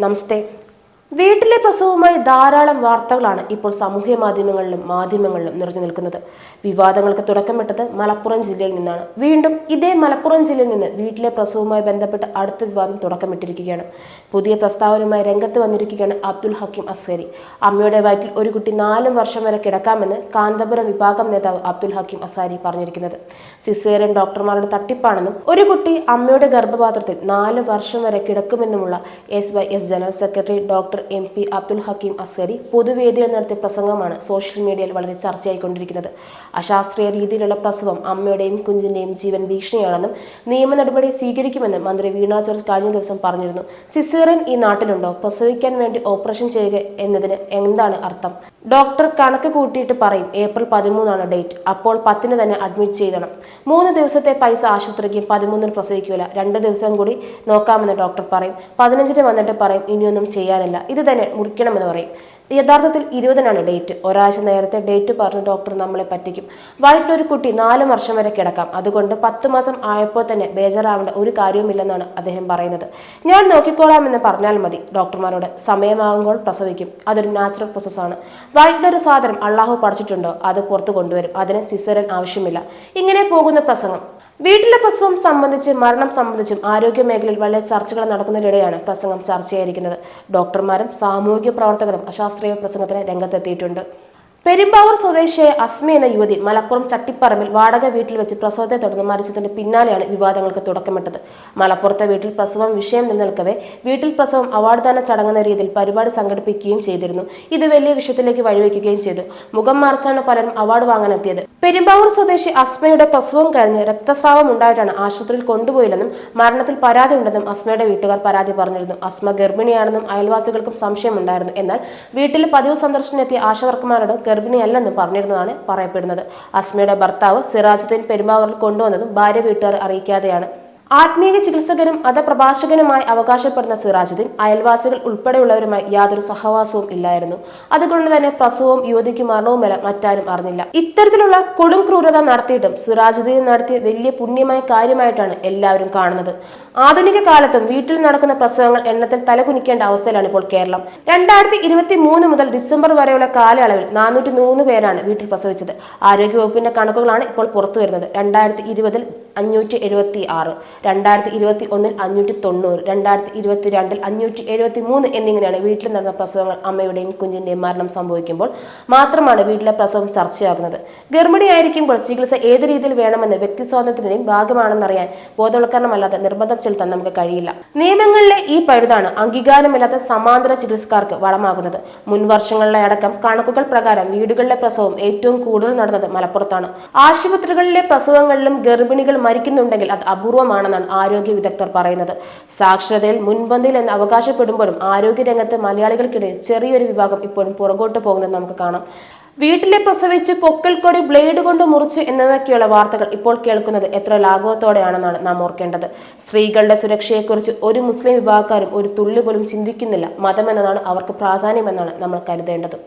നമസ്തേ വീട്ടിലെ പ്രസവവുമായി ധാരാളം വാർത്തകളാണ് ഇപ്പോൾ സാമൂഹ്യ മാധ്യമങ്ങളിലും മാധ്യമങ്ങളിലും നിറഞ്ഞു നിൽക്കുന്നത്. വിവാദങ്ങൾക്ക് തുടക്കമിട്ടത് മലപ്പുറം ജില്ലയിൽ നിന്നാണ്. വീണ്ടും ഇതേ മലപ്പുറം ജില്ലയിൽ നിന്ന് വീട്ടിലെ പ്രസവവുമായി ബന്ധപ്പെട്ട് അടുത്ത വിവാദം തുടക്കമിട്ടിരിക്കുകയാണ്. പുതിയ പ്രസ്താവനയുമായി രംഗത്ത് വന്നിരിക്കുകയാണ് അബ്ദുൽ ഹക്കീം അസ്കരി അമ്മയുടെ വയറ്റിൽ ഒരു കുട്ടി നാല് വർഷം വരെ കിടക്കാമെന്ന് കാന്തപുരം വിഭാഗം നേതാവ് അബ്ദുൽ ഹക്കീം അസാരി പറഞ്ഞിരിക്കുന്നത്. സിസേറിയൻ ഡോക്ടർമാരുടെ തട്ടിപ്പാണെന്നും ഒരു കുട്ടി അമ്മയുടെ ഗർഭപാത്രത്തിൽ നാല് വർഷം വരെ കിടക്കുമെന്നുമുള്ള S Y S general secretary doctor M P Abdul Hakeem Askari പൊതുവേദിയിൽ നടത്തിയ പ്രസംഗമാണ് സോഷ്യൽ മീഡിയയിൽ വളരെ ചർച്ചയായിക്കൊണ്ടിരിക്കുന്നത്. അശാസ്ത്രീയ രീതിയിലുള്ള പ്രസവം അമ്മയുടെയും കുഞ്ഞിന്റെയും ജീവൻ ഭീഷണിയാണെന്നും നിയമ നടപടി സ്വീകരിക്കുമെന്നും മന്ത്രി വീണ ജോർജ് കഴിഞ്ഞ ദിവസം പറഞ്ഞിരുന്നു. സിസേറിയൻ ഈ നാട്ടിലുണ്ടോ? പ്രസവിക്കാൻ വേണ്ടി ഓപ്പറേഷൻ ചെയ്യുക എന്നതിന് എന്താണ് അർത്ഥം? ഡോക്ടർ കണക്ക് കൂട്ടിയിട്ട് പറയും ഏപ്രിൽ പതിമൂന്നാണ് ഡേറ്റ്. അപ്പോൾ പത്തിന് തന്നെ അഡ്മിറ്റ് ചെയ്യണം മൂന്ന് ദിവസത്തെ പൈസ ആശുപത്രിക്ക് പതിമൂന്നിന് പ്രസവിക്കൂല. രണ്ട് ദിവസം കൂടി നോക്കാമെന്ന് ഡോക്ടർ പറയും. പതിനഞ്ചിന് വന്നിട്ട് പറയും ഇനിയൊന്നും ചെയ്യാനില്ല. ഇത് തന്നെ മുറിക്കണമെന്ന് പറയും. യഥാർത്ഥത്തിൽ ഇരുപതിനാണ് ഡേറ്റ്. ഒരാഴ്ച നേരത്തെ ഡേറ്റ് പറഞ്ഞ് ഡോക്ടർ നമ്മളെ പറ്റിക്കും. വയറ്റിലൊരു കുട്ടി നാല് വർഷം വരെ കിടക്കാം. അതുകൊണ്ട് പത്ത് മാസം ആയപ്പോൾ തന്നെ ബേജാറാവേണ്ട ഒരു കാര്യവുമില്ലെന്നാണ് അദ്ദേഹം പറയുന്നത്. ഞാൻ നോക്കിക്കോളാം എന്ന് പറഞ്ഞാൽ മതി ഡോക്ടർമാരോട്. സമയമാകുമ്പോൾ പ്രസവിക്കും. അതൊരു നാച്ചുറൽ പ്രോസസ്സാണ് വയറ്റിലൊരു സാധനം അള്ളാഹു പഠിച്ചിട്ടുണ്ടോ അത് പുറത്ത് കൊണ്ടുവരും. അതിന് സിസറൻ ആവശ്യമില്ല. ഇങ്ങനെ പോകുന്ന പ്രസംഗം വീട്ടിലെ പ്രസവം സംബന്ധിച്ച് മരണം സംബന്ധിച്ചും ആരോഗ്യ മേഖലയിൽ വലിയ ചർച്ചകൾ നടക്കുന്നതിനിടെയാണ് പ്രസംഗം ചർച്ചയായിരിക്കുന്നത്. ഡോക്ടർമാരും സാമൂഹിക പ്രവർത്തകരും അശാസ്ത്രീയ പ്രസംഗത്തിന് രംഗത്തെത്തിയിട്ടുണ്ട്. പെരുമ്പാവൂർ സ്വദേശിയായ അസ്മി എന്ന യുവതി മലപ്പുറം ചട്ടിപ്പറമ്പിൽ വാടക വീട്ടിൽ വെച്ച് പ്രസവത്തെ തുടർന്ന് മരിച്ചതിന് പിന്നാലെയാണ് വിവാദങ്ങൾക്ക് തുടക്കമിട്ടത്. മലപ്പുറത്തെ വീട്ടിൽ പ്രസവം വിഷയം നിലനിൽക്കവേ വീട്ടിൽ പ്രസവം അവാർഡ് ദാന ചടങ്ങെന്ന രീതിയിൽ പരിപാടി സംഘടിപ്പിക്കുകയും ചെയ്തിരുന്നു. ഇത് വലിയ വിഷയത്തിലേക്ക് വഴിവെക്കുകയും ചെയ്തു. മുഖം മറച്ചാണ് പലരും അവാർഡ് വാങ്ങാനെത്തിയത് പെരുമ്പാവൂർ സ്വദേശി അസ്മയുടെ പ്രസവം കഴിഞ്ഞ് രക്തസ്രാവം ഉണ്ടായിട്ടാണ് ആശുപത്രിയിൽ കൊണ്ടുപോയില്ലെന്നും മരണത്തിൽ പരാതി ഉണ്ടെന്നും അസ്മയുടെ വീട്ടുകാർ പരാതി പറഞ്ഞിരുന്നു. അസ്മ ഗർഭിണിയാണെന്നും അയൽവാസികൾക്കും സംശയമുണ്ടായിരുന്നു. എന്നാൽ വീട്ടിൽ പതിവ് സന്ദർശനത്തിയ ആശാവർക്കന്മാരോട് ഗർഭിണിയല്ലെന്ന് പറഞ്ഞിരുന്നതാണ് പറയപ്പെടുന്നത്. അസ്മയുടെ ഭർത്താവ് സിറാജുദ്ദീൻ പെരുമാവറിൽ കൊണ്ടുവന്നതും ഭാര്യ വീട്ടുകാർ അറിയിക്കാതെയാണ്. ആത്മീയ ചികിത്സകനും മതപ്രഭാഷകനുമായി അവകാശപ്പെടുന്ന സിറാജുദ്ദീൻ അയൽവാസികൾ ഉൾപ്പെടെയുള്ളവരുമായി യാതൊരു സഹവാസവും ഇല്ലായിരുന്നു. അതുകൊണ്ട് തന്നെ പ്രസവവും യുവതിക്ക് മരണവുമല്ല മറ്റാരും അറിഞ്ഞില്ല. ഇത്തരത്തിലുള്ള കൊടും ക്രൂരത നടത്തിയിട്ടും സിറാജുദ്ദീൻ നടത്തിയ വലിയ പുണ്യമായ കാര്യമായിട്ടാണ് എല്ലാവരും കാണുന്നത്. ആധുനിക കാലത്തും വീട്ടിൽ നടക്കുന്ന പ്രസവങ്ങൾ എണ്ണത്തിൽ തലകുനിക്കേണ്ട അവസ്ഥയിലാണ് ഇപ്പോൾ കേരളം. രണ്ടായിരത്തി ഇരുപത്തി മൂന്ന് മുതൽ ഡിസംബർ വരെയുള്ള കാലയളവിൽ നാനൂറ്റി മൂന്ന് പേരാണ് വീട്ടിൽ പ്രസവിച്ചത്. ആരോഗ്യവകുപ്പിന്റെ കണക്കുകളാണ് ഇപ്പോൾ പുറത്തു വരുന്നത്. രണ്ടായിരത്തി ഇരുപതിൽ അഞ്ഞൂറ്റി എഴുപത്തി ആറ് രണ്ടായിരത്തി ഇരുപത്തി ഒന്നിൽ അഞ്ഞൂറ്റി തൊണ്ണൂറ് രണ്ടായിരത്തി ഇരുപത്തി രണ്ടിൽ അഞ്ഞൂറ്റി എഴുപത്തി മൂന്ന് എന്നിങ്ങനെയാണ് വീട്ടിൽ നടന്ന പ്രസവങ്ങൾ അമ്മയുടെയും കുഞ്ഞിന്റെയും മരണം സംഭവിക്കുമ്പോൾ മാത്രമാണ് വീട്ടിലെ പ്രസവം ചർച്ചയാകുന്നത്. ഗർഭിണിയായിരിക്കുമ്പോൾ ചികിത്സ ഏത് രീതിയിൽ വേണമെന്ന് വ്യക്തി സ്വാതന്ത്ര്യത്തിന്റെയും ഭാഗമാണെന്നറിയാൻ ബോധവൽക്കരണമല്ലാതെ നിർബന്ധം ചെലുത്താൻ നമുക്ക് കഴിയില്ല. നിയമങ്ങളിലെ ഈ പഴുതാണ് അംഗീകാരമില്ലാത്ത സമാന്തര ചികിത്സക്കാർക്ക് വളമാകുന്നത്. മുൻ വർഷങ്ങളിലെ അടക്കം കണക്കുകൾ പ്രകാരം വീടുകളിലെ പ്രസവം ഏറ്റവും കൂടുതൽ നടന്നത് മലപ്പുറത്താണ്. ആശുപത്രികളിലെ പ്രസവങ്ങളിലും ഗർഭിണികൾ മരിക്കുന്നുണ്ടെങ്കിൽ അത് അപൂർവമാണെന്നാണ് ആരോഗ്യ വിദഗ്ധർ പറയുന്നത്. സാക്ഷരതയിൽ മുൻപന്തിയിൽ എന്ന് അവകാശപ്പെടുമ്പോഴും ആരോഗ്യരംഗത്ത് മലയാളികൾക്കിടയിൽ ചെറിയൊരു വിഭാഗം ഇപ്പോഴും പുറകോട്ട് പോകുന്നത് നമുക്ക് കാണാം. വീട്ടിലെ പ്രസവിച്ച് പൊക്കൽക്കൊടി ബ്ലേഡ് കൊണ്ട് മുറിച്ച് എന്നിവയൊക്കെയുള്ള വാർത്തകൾ ഇപ്പോൾ കേൾക്കുന്നത് എത്ര ലാഘവത്തോടെയാണെന്നാണ് നാം ഓർക്കേണ്ടത്. സ്ത്രീകളുടെ സുരക്ഷയെക്കുറിച്ച് ഒരു മുസ്ലിം വിഭാഗക്കാരും ഒരു തുള്ളി പോലും ചിന്തിക്കുന്നില്ല. മതം എന്നതാണ് അവർക്ക് പ്രാധാന്യമെന്നാണ് നമ്മൾ കരുതേണ്ടത്.